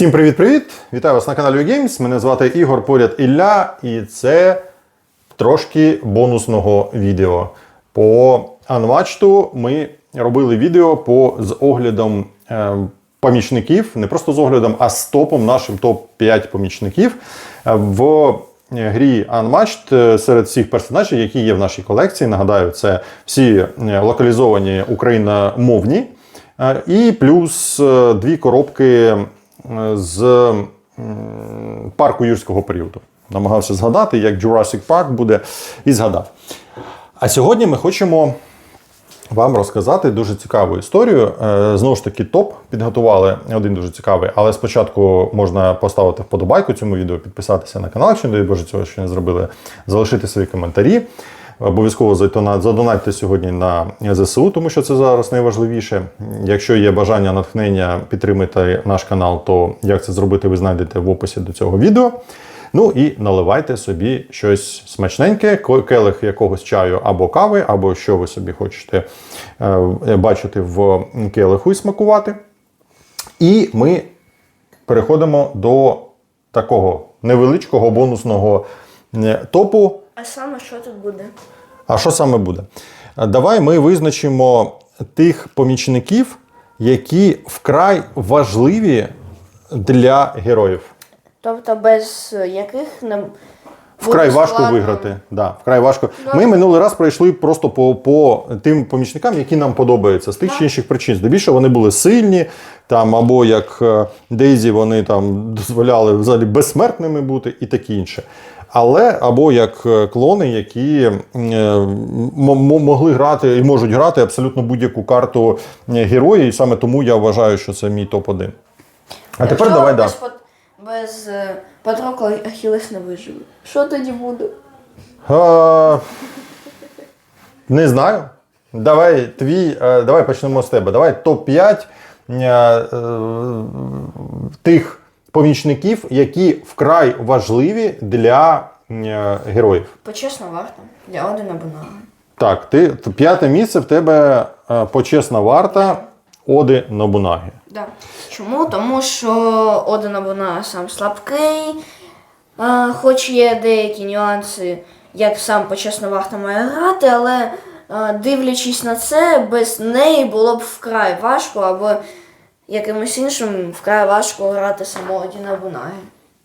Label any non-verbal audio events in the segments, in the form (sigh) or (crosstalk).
Всім привіт-привіт! Вітаю вас на каналі Games. Мене звати Ігор Поряд Ілля, і це трошки бонусного відео. По Unwatched ми робили відео по з оглядом е, помічників, не просто з оглядом, а з топом нашим топ-5 помічників е, в грі Unmatched е, серед всіх персонажів, які є в нашій колекції. Нагадаю, це всі е, локалізовані україномовні. Е, І плюс е, дві коробки е, з парку юрського періоду. Намагався згадати, як Jurassic Park буде, і згадав. А сьогодні ми хочемо вам розказати дуже цікаву історію. Е, Знову ж таки, топ підготували один дуже цікавий, але спочатку можна поставити вподобайку цьому відео, підписатися на канал, якщо не дай Боже цього ще не зробили, залишити свої коментарі. Обов'язково задона- задонатьте сьогодні на ЗСУ, тому що це зараз найважливіше. Якщо є бажання натхнення підтримати наш канал, то як це зробити, ви знайдете в описі до цього відео. Ну і наливайте собі щось смачненьке, келих якогось чаю або кави, або що ви собі хочете е, бачити в келиху і смакувати. І ми переходимо до такого невеличкого бонусного е, топу. А саме що тут буде? А що саме буде? Давай ми визначимо тих помічників, які вкрай важливі для героїв. Тобто без яких не Вкрай важко складно. виграти. Да, вкрай важко. Ми минулий раз пройшли просто по, по тим помічникам, які нам подобаються з тих чи інших причин. Здебільшого вони були сильні, там, або як е, Дейзі, вони там дозволяли взагалі безсмертними бути і таке інше. Але або як е, клони, які е, могли грати і можуть грати абсолютно будь-яку карту е, герої, і саме тому я вважаю, що це мій топ-1. А тепер Якщо давай без, да. без Патрокла Ахілес не виживе. Що тоді буде? Е, не знаю. Давай твій, давай почнемо з тебе. Давай топ-5 е, е, тих помічників, які вкрай важливі для е, героїв. Почесна варта для Одина Бунага. Так, ти п'яте місце в тебе е, почесна варта Оди Нобунаги. Да. Чому? Тому що Одина Бунага сам слабкий, хоч є деякі нюанси, як сам почесна варта має грати, але дивлячись на це, без неї було б вкрай важко, або якимось іншим вкрай важко грати самого Одіна Бунаги.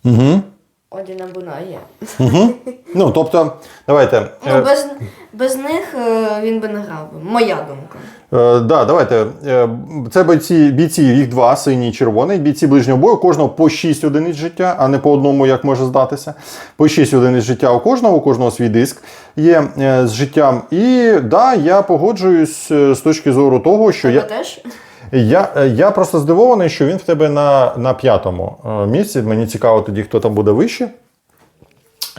Угу. Одіна Бунаги. Угу. Ну, тобто, давайте. е, Ну, без, без них е, він би не грав би. Моя думка. Е, да, давайте. Е, Це бойці, бійці, їх два, синій і червоний. Бійці ближнього бою, кожного по 6 одиниць життя, а не по одному, як може здатися. По 6 одиниць життя у кожного, у кожного свій диск є е, з життям. І да, я погоджуюсь е, з точки зору того, що я, теж? Я, е, я просто здивований, що він в тебе на, на п'ятому е, місці. Мені цікаво тоді, хто там буде вище.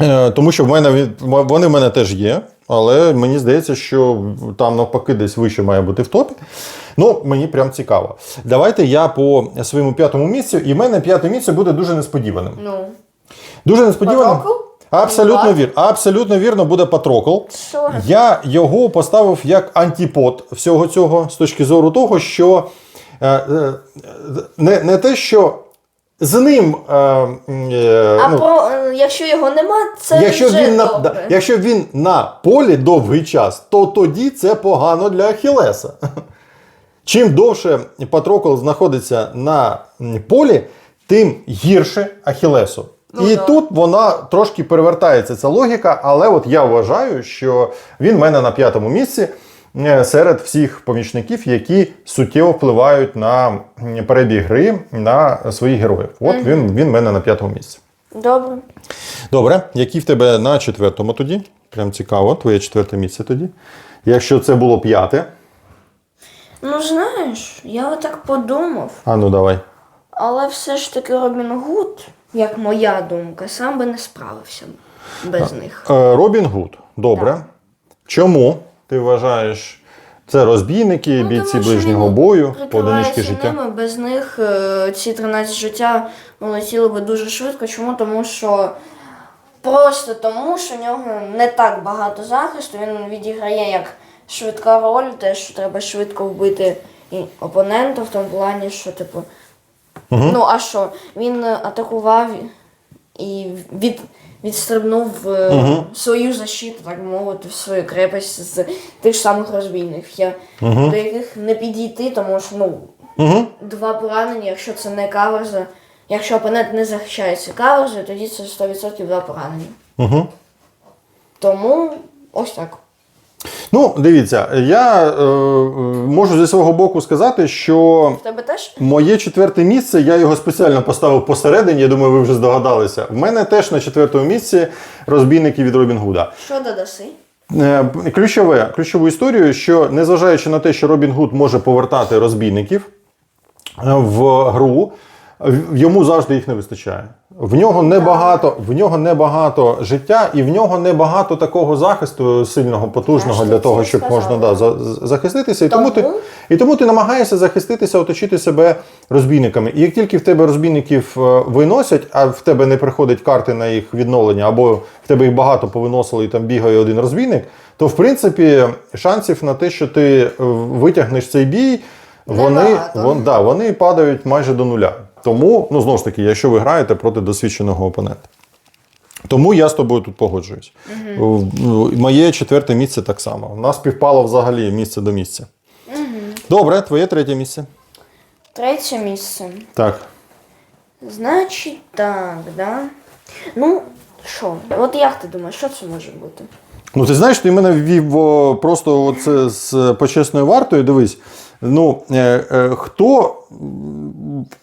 Е, Тому що в мене вони в мене теж є, але мені здається, що там навпаки десь вище має бути в топі. Ну, мені прям цікаво. Давайте я по своєму п'ятому місцю, і в мене п'яте місце буде дуже несподіваним. Ну. Дуже несподіваним. Патрокл? Абсолютно вірно. Абсолютно вірно буде Патрокл. Що? Я його поставив як антипод всього цього з точки зору того, що е, е, не, не те, що з ним. Е, е, А ну, про, якщо його нема, це якщо вже він на добре. да, якщо він на полі довгий час, то тоді це погано для Ахілеса. Чим довше Патрокол знаходиться на полі, тим гірше Ахілесу. Ну, І да. тут вона трошки перевертається ця логіка, але от я вважаю, що він в мене на п'ятому місці е, серед всіх помічників, які суттєво впливають на перебіг гри на своїх героїв. От він, він в мене на п'ятому місці. Добре. Добре, які в тебе на четвертому тоді? Прям цікаво, твоє четверте місце тоді. Якщо це було п'яте, Ну знаєш, я отак подумав, а ну давай. але все ж таки Робін Гуд, як моя думка, сам би не справився без них. Е, Робін Гуд. Добре. Так. Чому ти вважаєш це розбійники, Ну, бійці тому ближнього бою, прикривається життя? Ними, без них е, ці 13 життя улетіли би дуже швидко. Чому? Тому що просто тому, що в нього не так багато захисту, він відіграє як швидка роль, те, що треба швидко вбити і опонента в тому плані, що типу Ну а що? Він е, атакував і від, відстрибнув в свою защиту, так мовити, в свою крепость з тих ж самих розбійників, я, до яких не підійти, тому що ну, Угу. два поранення, якщо це не каверза. Якщо опонент не захищається каверзою, тоді це 100% два поранення. Угу. Тому ось так. Ну, дивіться, я е, можу зі свого боку сказати, що тебе теж? Моє четверте місце, я його спеціально поставив посередині, я думаю, ви вже здогадалися. В мене теж на четвертому місці розбійники від Робін Гуда. Що додаси? Е, Ключове, ключову історію, що незважаючи на те, що Робін Гуд може повертати розбійників е, в гру, йому завжди їх не вистачає. В нього небагато, в нього небагато життя, і в нього небагато такого захисту сильного, потужного для того, щоб можна да, за- за- захиститися. І тому, ти, Тому? і тому ти намагаєшся захиститися, оточити себе розбійниками. І як тільки в тебе розбійників е, виносять, а в тебе не приходять карти на їх відновлення, або в тебе їх багато повиносили і там бігає один розбійник, то в принципі шансів на те, що ти е, витягнеш цей бій, вони, Небагато. вон, да, вони падають майже до нуля. Тому, ну знову ж таки, якщо ви граєте проти досвідченого опонента. Тому я з тобою тут погоджуюсь. Угу. Моє четверте місце так само. У нас співпало взагалі місце до місця. Добре, твоє третє місце. Третє місце. Так. Значить так, да? Ну, що? От як ти думаєш, що це може бути? Ну, ти знаєш, ти мене ввів просто оце з почесною вартою. Дивись. Ну, е, е, хто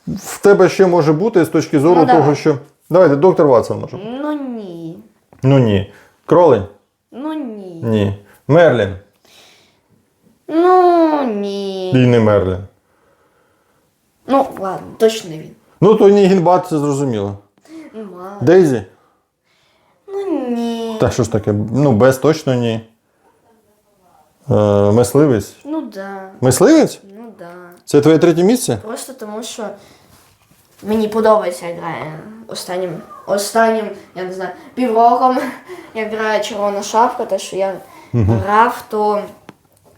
в тебе ще може бути з точки зору Ну, того, давай. що. Давайте, доктор Ватсон може. Ну ні. Ну ні. Кролень? Ну ні. Ні. Мерлін. Ну І ні. не Мерлін. Ну, ладно, точно не він. Ну, то ні Гінбат, це зрозуміло. Мало. Дейзі? Ну ні. Та що ж таке? Ну, без точно ні. Е, мисливець. Ну да. Мисливець? Ну да. Це твоє третє місце? Просто тому, що мені подобається як грає останнім, останнім, я не знаю, півроком, (laughs) як грає червона шапка, те, що я грав, то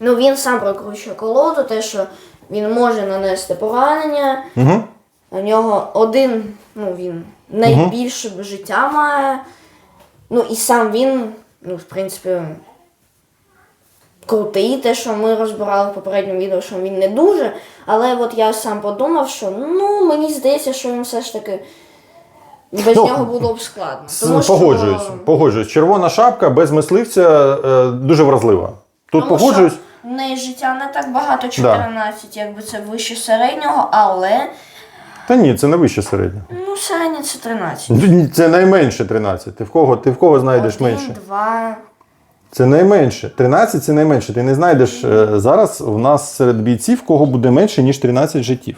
ну, він сам прокручує колоду, те, що він може нанести поранення. Угу. У нього один, ну він найбільше життя має. Ну і сам він, ну, в принципі, крутий, те, що ми розбирали в попередньому відео, що він не дуже. Але от я сам подумав, що ну мені здається, що він все ж таки без Ну, нього було б складно. С- Погоджуюсь. Погоджуюсь. Червона шапка без мисливця е, дуже вразлива. Тут Тому погоджуюсь. Що в неї життя не так багато, 14, якби це вище середнього, але Та ні, це не вище середнє. ну середнє це 13. Це найменше 13. Ти в кого, ти в кого знайдеш Один, менше? два. Це найменше. 13 це найменше. Ти не знайдеш е, зараз у нас серед бійців, кого буде менше, ніж 13 життів.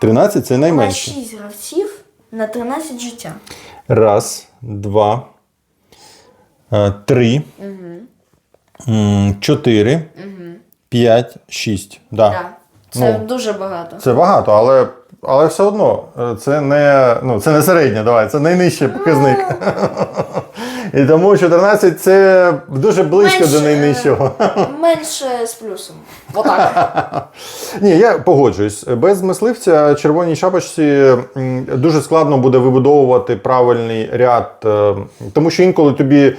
13 це На найменше. 6 гравців на 13 життя. Раз, два, е, три, м, чотири, п'ять, шість. Да. Так. Це Ну. дуже багато. Це багато, але, але все одно е, це не, ну, це не середнє, давай, це найнижчий показник. (laughs) І тому 14 це дуже близько Менше, до найнижчого. Менше з плюсом. Отак. (laughs) Ні, я погоджуюсь. Без мисливця червоній шапочці дуже складно буде вибудовувати правильний ряд, е, тому що інколи тобі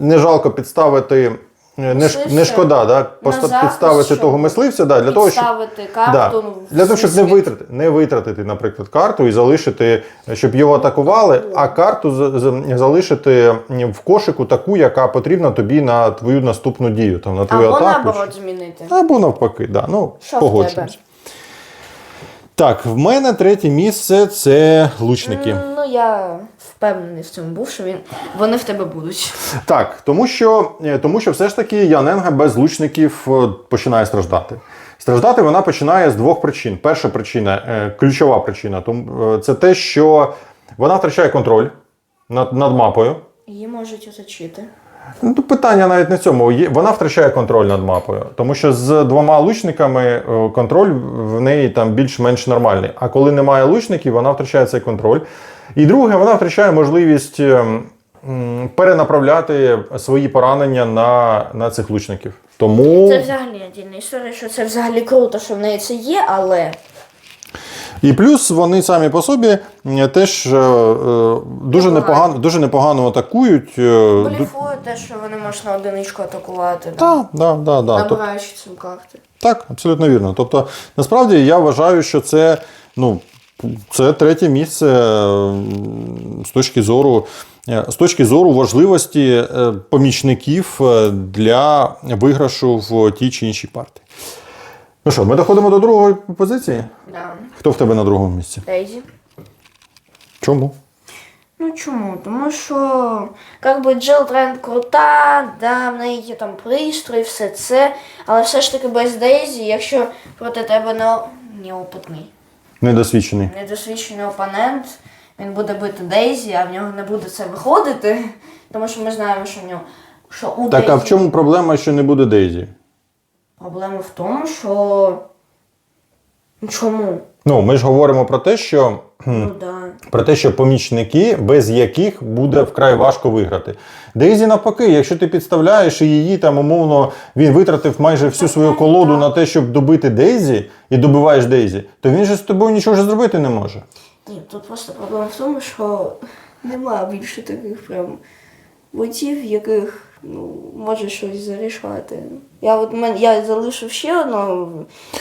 не жалко підставити. Е, Не, ш- не шкода, да, поста- захист, підставити того мисливця, да, для того, щоб Да. карту. ну, Для того, щоб не витрати витратити, не витратити, наприклад, карту і залишити, щоб його атакували, а карту за- за- залишити в кошику таку, яка потрібна тобі на твою наступну дію, там, на твою Або атаку. наоборот змінити. Або навпаки, да. ну, погоджуюсь. Так, в мене третє місце це лучники. Ну, я впевнений в цьому був, що він... вони в тебе будуть. Так, тому що, е, тому що все ж таки Яненга без лучників е, починає страждати. Страждати вона починає з двох причин. Перша причина, е, ключова причина, це те, що вона втрачає контроль над, над мапою. Її можуть оточити. Ну, питання навіть не цьому. Вона втрачає контроль над мапою, тому що з двома лучниками е, контроль в неї там більш-менш нормальний. А коли немає лучників, вона втрачає цей контроль. І друге, вона втрачає можливість е, перенаправляти свої поранення на, на цих лучників. Тому Це взагалі історія, що це взагалі круто, що в неї це є, але І плюс вони самі по собі е, теж е, е, дуже, непогано, дуже непогано атакують. е, Бліфує те, що вони можуть на одиничку атакувати, Так, да, да, да. Набираючи цим карти. Так, абсолютно вірно. Тобто, насправді я вважаю, що це, ну, це третє місце з точки зору. З точки зору важливості помічників для виграшу в тій чи іншій партії. Ну що, ми доходимо до другої позиції. Да. Хто в тебе на другому місці? Дейзі. Чому? Ну чому? Тому що как би Джил Тренд крута, да, в неї є там пристрій, все це, але все ж таки без Дейзі, якщо проти тебе не, неопитний, Недосвідчений. недосвідчений опонент, він буде бити Дейзі, а в нього не буде це виходити, (laughs) тому що ми знаємо, що в нього що у Так, а Дейзі в чому проблема, що не буде Дейзі? Проблема в тому, що чому? Ну, ми ж говоримо про те, що Ну да. про те, що помічники, без яких буде вкрай важко виграти. Дейзі навпаки, якщо ти підставляєш і її там умовно він витратив майже всю свою колоду на те, щоб добити Дейзі, і добиваєш Дейзі, то він же з тобою нічого вже зробити не може. Ні, тут просто проблема в тому, що немає більше таких прям ботів, яких ну, може щось зарішати. Я от мен, я залишив ще одну,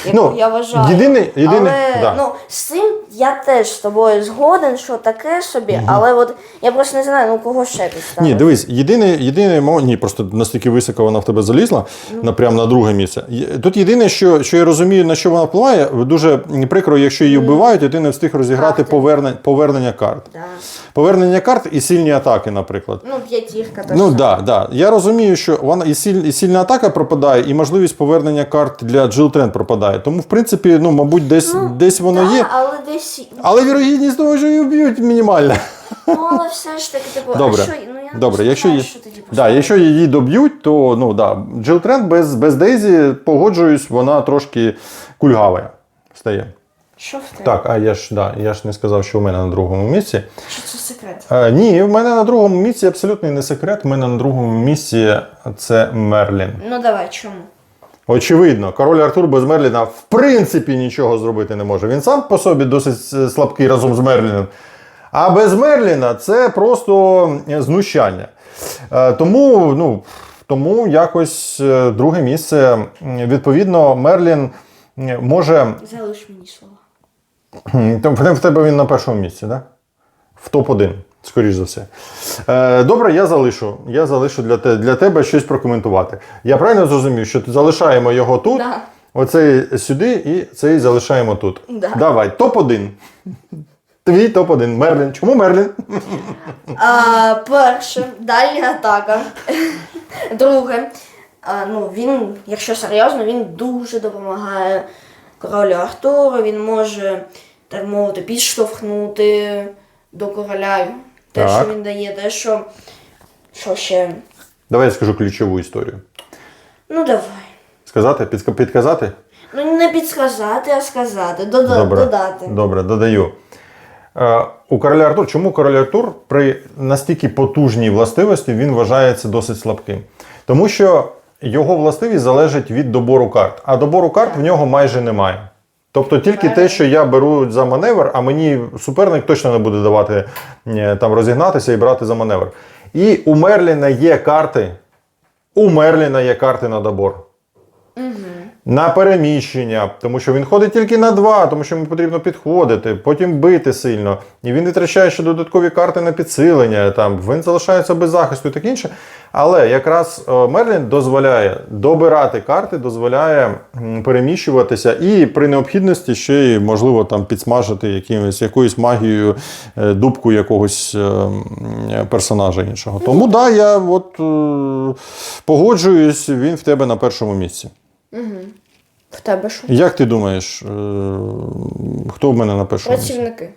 яку Ну, я вважаю. єдиний- єдиний- але да. ну, з цим я теж з тобою згоден, що таке собі, але от я просто не знаю, ну кого ще підставити. Ні, дивись, єдине, єдине ні, просто настільки високо вона в тебе залізла, на прямо на друге місце. Тут єдине, що, що я розумію, на що вона впливає, дуже прикро, якщо її вбивають, і ти не встиг розіграти Карти. повернення, повернення карт. Да. Повернення карт і сильні атаки, наприклад. Ну, п'ятірка та Ну так, да, да. я розумію, що вона і, сіль, і сильна атака пропадає, і можливість повернення карт для Jill Trent пропадає. Тому, в принципі, ну, мабуть, десь, десь воно Да, є. але десь. Але вірогідність того, що її вб'ють, мінімальна. Ну, але все ж таки, типу, Добре. а що, ну, я Добре, не якщо, знаю, її, що тоді да, поставити. якщо її доб'ють, то ну, да, Jill Trent без, без Дейзі, погоджуюсь, вона трошки кульгава стає. Що в тебе? Так, а я ж, да, я ж не сказав, що у мене на другому місці. Що це секрет? Е, ні, в мене на другому місці абсолютно не секрет. У мене на другому місці це Мерлін. Ну давай, чому? Очевидно, король Артур без Мерліна в принципі нічого зробити не може. Він сам по собі досить е, слабкий разом з Мерліном. А без Мерліна це просто знущання. Е, Тому, ну, тому якось друге місце. Відповідно, Мерлін може. Залиш мені слова. В в тебе він на першому місці, так? Да? В топ-1, скоріш за все. Е, добре, я залишу. Я залишу для, те, для тебе щось прокоментувати. Я правильно зрозумів, що залишаємо його тут, Да. оцей сюди і цей залишаємо тут. Да. Давай, топ-1. Твій топ-1. Мерлін. Чому Мерлін? А, перше, дальня атака. Друге, а, ну, він, якщо серйозно, він дуже допомагає королю Артуру. Він може, так мовити, підштовхнути до короля. Те, Так. що він дає, те, що. Що ще? Давай я скажу ключову історію. Ну давай. Сказати, підка- підказати? Ну не підсказати, а сказати. Дода- Добре. Додати. Добре, додаю. Е, у короля Артур, чому король Артур при настільки потужній властивості він вважається досить слабким? Тому що його властивість залежить від добору карт, а добору карт в нього майже немає. Тобто тільки те, що я беру за маневр, а мені суперник точно не буде давати е, там розігнатися і брати за маневр. І у Мерліна є карти. У Мерліна є карти на добор на переміщення, тому що він ходить тільки на два, тому що йому потрібно підходити, потім бити сильно. І він витрачає ще додаткові карти на підсилення, там він залишається без захисту і таке інше. Але якраз е, Мерлін дозволяє добирати карти, дозволяє переміщуватися і при необхідності ще й можливо там підсмажити якимось якоюсь магією е, дубку якогось е, персонажа іншого. Тому да, я от погоджуюсь, він в тебе на першому місці. В тебе що? Як ти думаєш, е, хто в мене на першому місці? Працівники.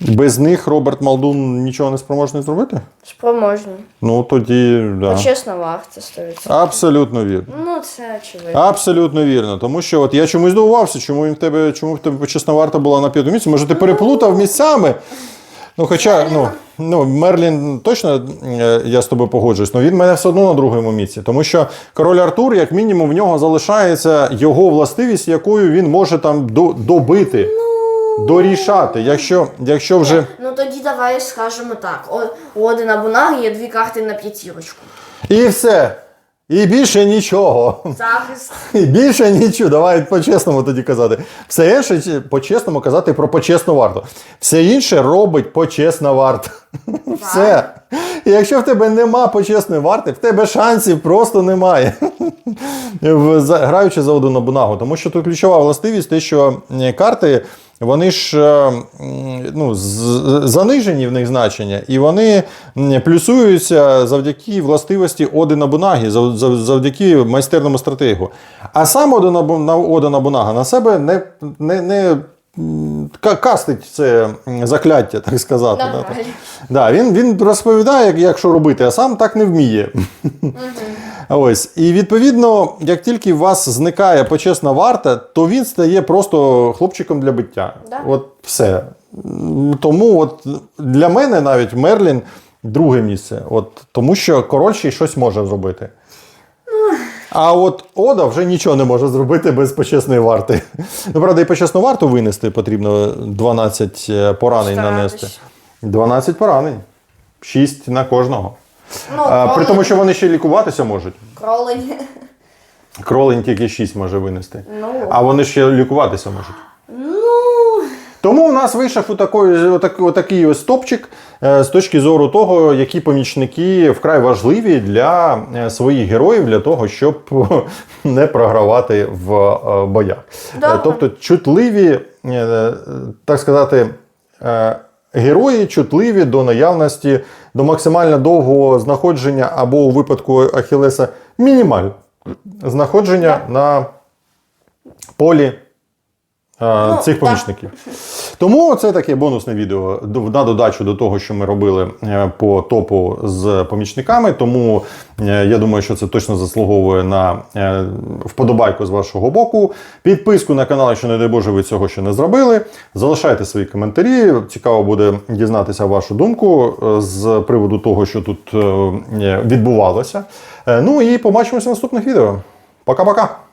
Без них Роберт Малдун нічого не спроможний зробити? Спроможні. Ну тоді да. Почесна варта 100%. Абсолютно вірно. Ну, це очевидно. Абсолютно вірно. Тому що от я чомусь здивувався, чому він в тебе, чому в тебе почесна варта була на п'ятому місці. Може, ти переплутав місцями? Ну, хоча, ну, ну, Мерлін точно е, я з тобою погоджуюсь, але він мене все одно на другому місці. Тому що король Артур, як мінімум, в нього залишається його властивість, якою він може там до- добити. дорішати. Якщо, якщо вже. Ну тоді давай скажемо так. О, у Одина Бунага є дві карти на п'ятірочку. І все. І більше нічого. Захист. І більше нічого. Давай по-чесному тоді казати. Все інше по-чесному казати про почесну варту. Все інше робить почесна варта. Все. І якщо в тебе нема почесної варти, в тебе шансів просто немає. Граючи за одну набунагу. Тому що тут ключова властивість, те, що е, карти. Вони ж е, ну, занижені в них значення, і вони плюсуються завдяки властивості Оди Набунаги, зав- зав- завдяки майстерному стратегу. А сам Ода Набу- на- себе не, не, не кастить це закляття, так сказати. да, Да, він, він розповідає, як, як що робити, а сам так не вміє. (laughs) Ось. І відповідно, як тільки у вас зникає почесна варта, то він стає просто хлопчиком для биття. Да. От все. Тому от для мене навіть Мерлін друге місце. От, тому що король ще й щось може зробити. А от Ода вже нічого не може зробити без почесної варти. Ну, правда, і почесну варту винести потрібно 12 поранень Старатись. нанести. 12 поранень. 6 на кожного. Ну, А, при кролик- тому, що вони ще лікуватися можуть. кролень. Кролень тільки 6 може винести. Ну. А вони ще лікуватися можуть. Ну, Тому у нас вийшов отакий, отак, отакий ось топчик е, з точки зору того, які помічники вкрай важливі для е, своїх героїв, для того, щоб (laughs) не програвати в е, боях. Да. Е, Тобто чутливі, е, так сказати, е, герої чутливі до наявності, до максимально довгого знаходження або у випадку Ахілеса мінімаль знаходження на полі а, Ну, цих помічників. помічників. Тому це таке бонусне відео на додачу до того, що ми робили е, по топу з помічниками. Тому е, я думаю, що це точно заслуговує на е, вподобайку з вашого боку. Підписку на канал, якщо не дай Боже, ви цього ще не зробили. Залишайте свої коментарі. Цікаво буде дізнатися вашу думку з приводу того, що тут відбувалося. Ну і побачимося в наступних відео. Пока-пока!